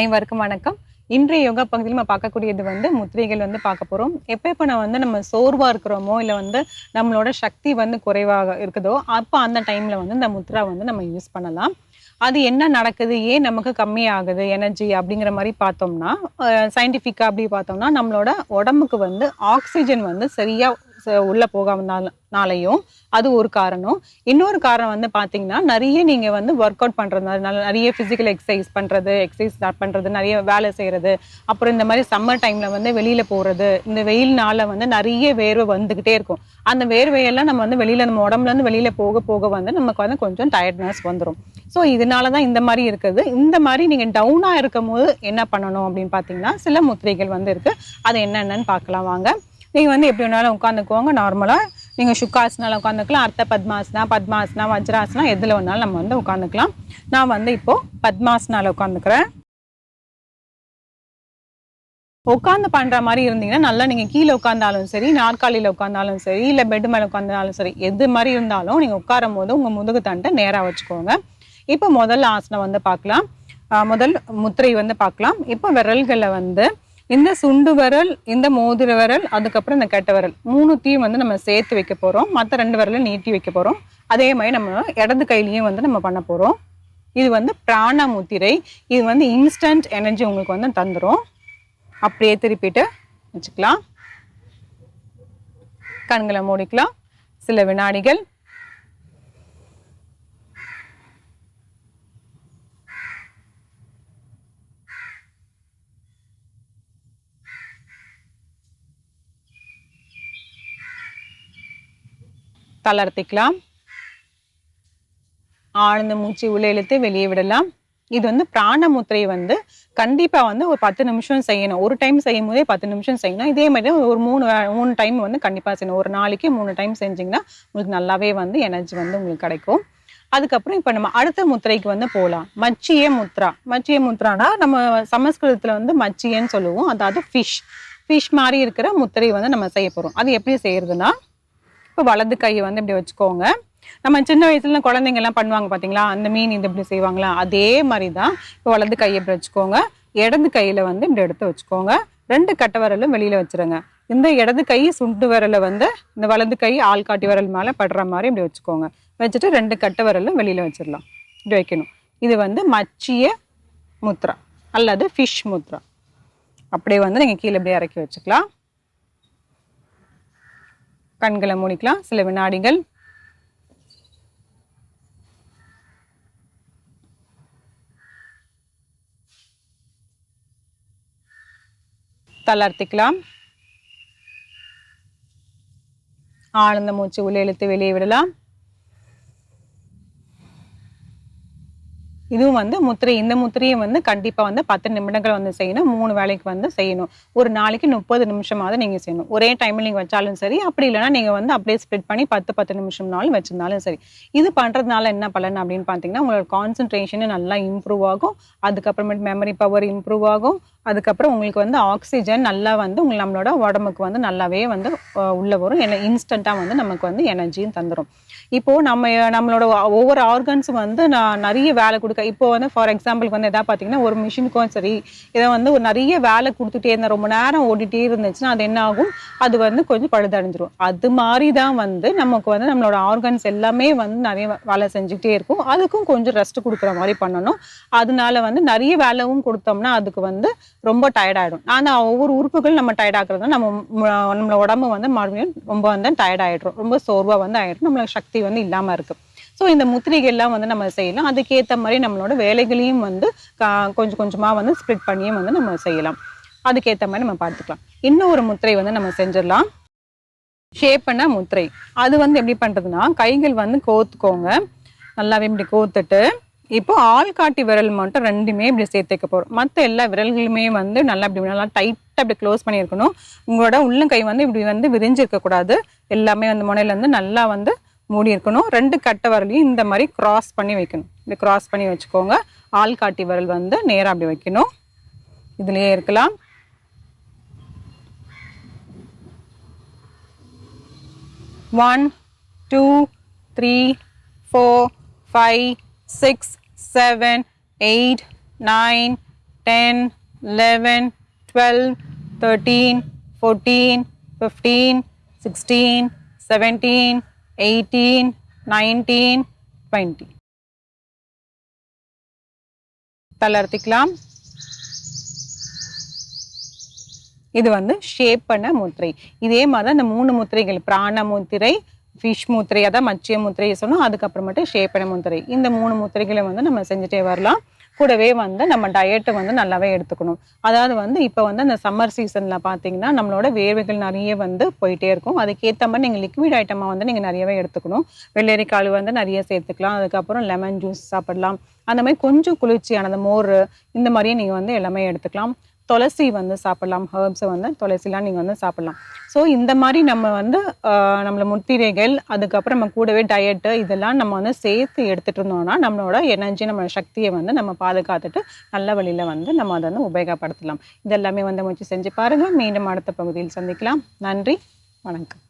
அனைவருக்கும் வணக்கம். இன்றைய யோகா பகுதியில் நம்ம பார்க்கக்கூடியது வந்து முத்திரைகள் வந்து பார்க்க போகிறோம் எப்போ எப்போ நான் வந்து நம்ம சோர்வாக இருக்கிறோமோ இல்லை வந்து நம்மளோட சக்தி வந்து குறைவாக இருக்குதோ அப்போ அந்த டைமில் வந்து இந்த முத்ரா வந்து நம்ம யூஸ் பண்ணலாம். அது என்ன நடக்குது? ஏன் நமக்கு கம்மியாகுது? எனர்ஜி அப்படிங்கிற மாதிரி பார்த்தோம்னா சயின்டிஃபிக்காக அப்படி பார்த்தோம்னா நம்மளோட உடம்புக்கு வந்து ஆக்சிஜன் வந்து சரியாக உள்ளே போகாமனாலையும் அது ஒரு காரணம். இன்னொரு காரணம் வந்து பார்த்தீங்கன்னா நிறைய நீங்கள் வந்து ஒர்க் அவுட் பண்ணுறதுனால நிறைய ஃபிசிக்கல் எக்ஸசைஸ் பண்ணுறது எக்ஸசைஸ் ஸ்டார்ட் பண்ணுறது நிறைய வேலை செய்கிறது அப்புறம் இந்த மாதிரி சம்மர் டைமில் வந்து வெளியில் போகிறது இந்த வெயில்னால வந்து நிறைய வேர்வை வந்துக்கிட்டே இருக்கும். அந்த வேர்வையெல்லாம் நம்ம வந்து வெளியில் நம்ம உடம்புலேருந்து வெளியில் போக போக வந்து நமக்கு வந்து கொஞ்சம் டயர்ட்னஸ் வந்துடும் ஸோ இதனால தான் இந்த மாதிரி இருக்குது. இந்த மாதிரி நீங்கள் டவுனாக இருக்கும் போது என்ன பண்ணணும் அப்படின்னு பார்த்தீங்கன்னா சில முத்திரைகள் வந்து இருக்குது அது என்னென்னு பார்க்கலாம் வாங்க. நீங்கள் வந்து எப்படி வேணாலும் உட்காந்துக்குவாங்க நார்மலாக நீங்கள் சுக்காசனால் உட்காந்துக்கலாம். அர்த்த பத்மாசனா பத்மாசனா வஜ்ராசனா எதில் வேணாலும் நம்ம வந்து உட்காந்துக்கலாம். நான் வந்து இப்போது பத்மாசனால உட்காந்துக்கிறேன். உட்காந்து பண்ணுற மாதிரி இருந்தீங்கன்னா நல்லா நீங்கள் கீழே உட்காந்தாலும் சரி நாற்காலியில் உட்காந்தாலும் சரி இல்லை பெட் மேலே உட்காந்தாலும் சரி எது மாதிரி இருந்தாலும் நீங்கள் உட்காரும் போது உங்கள் முதுகு தண்டை நேராக வச்சுக்கோங்க. இப்போ முதல் ஆசனம் வந்து பார்க்கலாம். முதல் முத்திரை வந்து பார்க்கலாம். இப்போ விரல்களை வந்து இந்த சுண்டு விரல் இந்த மோதிர விரல் அதுக்கப்புறம் இந்த கெட்ட விரல். மூணுத்தையும் வந்து நம்ம சேர்த்து வைக்க போகிறோம் மற்ற ரெண்டு விரலையும் நீட்டி வைக்க போகிறோம் அதே மாதிரி நம்ம இடது கையிலையும் வந்து நம்ம பண்ண போகிறோம் இது வந்து பிராண முத்திரை. இது வந்து இன்ஸ்டன்ட் எனர்ஜி உங்களுக்கு வந்து தந்துடும் அப்படியே திருப்பிட்டு வச்சுக்கலாம். கண்களை மூடிக்கலாம். சில வினாடிகள் தளர்த்திக்கலாம். ஆழ்ந்த மூச்சு உள்ளே இழுத்து வெளியே விடலாம். இது வந்து பிராண முத்திரை வந்து கண்டிப்பாக வந்து ஒரு பத்து நிமிஷம் செய்யணும். ஒரு டைம் செய்யும் போதே பத்து நிமிஷம் செய்யணும். இதே மாதிரி ஒரு மூணு மூணு டைம் வந்து கண்டிப்பாக செய்யணும். ஒரு நாளைக்கு மூணு டைம் செஞ்சிங்கன்னா உங்களுக்கு நல்லாவே வந்து எனர்ஜி வந்து உங்களுக்கு கிடைக்கும். அதுக்கப்புறம் இப்போ நம்ம அடுத்த முத்திரைக்கு வந்து போகலாம் மச்சிய முத்ரா. மச்சிய முத்ரானா நம்ம சமஸ்கிருதத்தில் வந்து மச்சியன்னு சொல்லுவோம். அதாவது ஃபிஷ் ஃபிஷ் மாதிரி இருக்கிற முத்திரை வந்து நம்ம செய்ய போகிறோம் அது எப்படி செய்யறதுன்னா இப்போ வலது கையை வந்து இப்படி வச்சுக்கோங்க. நம்ம சின்ன வயசுல குழந்தைங்க எல்லாம் பண்ணுவாங்க பாத்தீங்களா? அந்த மீன் இது இப்படி செய்வாங்களா? அதே மாதிரி தான் இப்போ வலது கையை இப்படி வச்சுக்கோங்க. இடது கையில வந்து இப்படி எடுத்து வச்சுக்கோங்க. ரெண்டு கட்டை விரலும் வெளியில வச்சிருங்க. இந்த இடது கை சுண்டு விரலை வந்து இந்த வலது கை ஆள்காட்டி விரல் மேலே படுற மாதிரி இப்படி வச்சுக்கோங்க. வச்சுட்டு ரெண்டு கட்டை விரலும் வெளியில வச்சிடலாம். இப்படி வைக்கணும். இது வந்து மச்சிய முத்ரா அல்லது ஃபிஷ் முத்ரா. அப்படியே வந்து நீங்கள் கீழே இப்படி இறக்கி வச்சுக்கலாம். கண்களை மூடிக்கலாம். சில வினாடிகள். தளர்த்திக்கலாம். ஆழ்ந்த மூச்சு உள்ளே இழுத்து வெளியே விடலாம். இதுவும் வந்து முத்திரை இந்த முத்திரையும் வந்து கண்டிப்பாக வந்து பத்து நிமிடங்கள் வந்து செய்யணும். மூணு வேளைக்கு வந்து செய்யணும். ஒரு நாளைக்கு முப்பது நிமிஷமாவது நீங்கள் செய்யணும். ஒரே டைமில் நீங்கள் வச்சாலும் சரி அப்படி இல்லைன்னா நீங்கள் வந்து அப்படியே ஸ்ப்ளிட் பண்ணி பத்து பத்து நிமிஷம்னாலும் வச்சிருந்தாலும் சரி. இது பண்ணுறதுனால என்ன பலன் அப்படின்னு பார்த்தீங்கன்னா உங்களோட கான்சென்ட்ரேஷன் நல்லா இம்ப்ரூவ் ஆகும். அதுக்கப்புறமேட்டு மெமரி பவர் இம்ப்ரூவ் ஆகும். அதுக்கப்புறம் உங்களுக்கு வந்து ஆக்சிஜன் நல்லா வந்து உங்களுக்கு நம்மளோட உடம்புக்கு வந்து நல்லாவே வந்து உள்ளே வரும். என இன்ஸ்டண்ட்டாக வந்து நமக்கு வந்து எனர்ஜியும் தந்துடும் இப்போது நம்ம நம்மளோட ஒவ்வொரு ஆர்கன்ஸும் வந்து நான் நிறைய வேலை கொடுக்க இப்போ வந்து ஃபார் எக்ஸாம்பிளுக்கு வந்து எதாவது பார்த்தீங்கன்னா ஒரு மிஷினுக்கும் சரி இதை வந்து ஒரு நிறைய வேலை கொடுத்துட்டே இருந்தேன் ரொம்ப நேரம் ஓடிட்டே இருந்துச்சுன்னா அது என்ன ஆகும்? அது வந்து கொஞ்சம் பழுதடைஞ்சிரும். அது மாதிரி தான் வந்து நமக்கு வந்து நம்மளோட ஆர்கன்ஸ் எல்லாமே வந்து நிறைய வேலை செஞ்சுக்கிட்டே இருக்கும். அதுக்கும் கொஞ்சம் ரெஸ்ட் கொடுக்குற மாதிரி பண்ணணும். அதனால வந்து நிறைய வேலையும் கொடுத்தோம்னா அதுக்கு வந்து ரொம்ப டயர்டாயிடும் ஆனால் ஒவ்வொரு உறுப்புகள் நம்ம டயர்டாக்குறது நம்ம நம்மளோட உடம்பு வந்து மறுபடியும் ரொம்ப வந்து டயர்டாயிடும் ரொம்ப சோர்வாக வந்து ஆயிடும். நம்மளுக்கு சக்தி வந்து இல்லாமல் இருக்கு. ஸோ இந்த முத்திரைகள்லாம் வந்து நம்ம செய்யலாம். அதுக்கேற்ற மாதிரி நம்மளோட வேலைகளையும் வந்து கா- கொஞ்சம் கொஞ்சமாக வந்து ஸ்ப்ளிட் பண்ணியும் வந்து நம்ம செய்யலாம். அதுக்கேற்ற மாதிரி நம்ம பார்த்துக்கலாம். இன்னும் ஒரு முத்திரை வந்து நம்ம செஞ்சிடலாம். ஷேப் பண்ண முத்திரை. அது வந்து எப்படி பண்ணுறதுன்னா கைகள் வந்து கோத்துக்கோங்க. நல்லாவே இப்படி கோத்துட்டு இப்போ ஆள்காட்டி விரல் மட்டும் ரெண்டுமே இப்படி சேர்த்துக்க போகிறோம் மற்ற எல்லா விரல்களுமே வந்து நல்லா இப்படி நல்லா டைட்டாக இப்படி க்ளோஸ் பண்ணியிருக்கணும். உங்களோட உள்ளங்கை வந்து இப்படி வந்து விரிஞ்சிருக்கக்கூடாது எல்லாமே வந்து முனையிலேருந்து நல்லா வந்து மூடி இருக்கணும். ரெண்டு கட்டை விரலையும் இந்த மாதிரி க்ராஸ் பண்ணி வைக்கணும். இப்படி க்ராஸ் பண்ணி வச்சுக்கோங்க. ஆள்காட்டி விரல் வந்து நேராக அப்படி வைக்கணும். இதுலேயே இருக்கலாம். One two three four five six seven eight nine ten eleven twelve thirteen fourteen fifteen sixteen seventeen eighteen nineteen twenty தளர்த்திக்கலாம். இது வந்து ஷேப் பண்ண முத்திரை. இதே மாதிரி தான் இந்த மூணு முத்திரைகள். பிராண முத்திரை ஃபிஷ் முத்திரை அதான் மச்சிய முத்திரையை சொன்னோம். அதுக்கப்புறமேட்டு ஷேப் முத்திரை. இந்த மூணு முத்திரைகளை வந்து நம்ம செஞ்சுட்டே வரலாம். கூடவே வந்து நம்ம டயட்டை வந்து நல்லாவே எடுத்துக்கணும். அதாவது வந்து இப்போ வந்து அந்த சம்மர் சீசனில் பார்த்தீங்கன்னா நம்மளோட வேர்வைகள் நிறைய வந்து போயிட்டே இருக்கும். அதுக்கேற்ற மாதிரி நீங்கள் லிக்விட் ஐட்டமாக வந்து நீங்கள் நிறையவே எடுத்துக்கணும். வெள்ளரிக்காய் வந்து நிறைய சேர்த்துக்கலாம். அதுக்கப்புறம் லெமன் ஜூஸ் சாப்பிடலாம். அந்த மாதிரி கொஞ்சம் குளிர்ச்சியானது மோர் இந்த மாதிரியே நீங்கள் வந்து எல்லாமே எடுத்துக்கலாம். துளசி வந்து சாப்பிடலாம் ஹர்ப்ஸை வந்து துளசிலாம் நீங்கள் வந்து சாப்பிடலாம். ஸோ இந்த மாதிரி நம்ம வந்து நம்மளை நம்மள முத்திரைகள் அதுக்கப்புறம் நம்ம கூடவே டயட்டு இதெல்லாம் நம்ம வந்து சேர்த்து எடுத்துகிட்டு இருந்தோம்னா நம்மளோட எனர்ஜி நம்மளோட சக்தியை வந்து நம்ம பாதுகாத்துட்டு நல்ல வழியில் வந்து நம்ம அதை வந்து உபயோகப்படுத்தலாம். இதெல்லாமே வந்து முயற்சி செஞ்சு பாருங்கள் மீண்டும் அடுத்த பகுதியில் சந்திக்கலாம். நன்றி. வணக்கம்.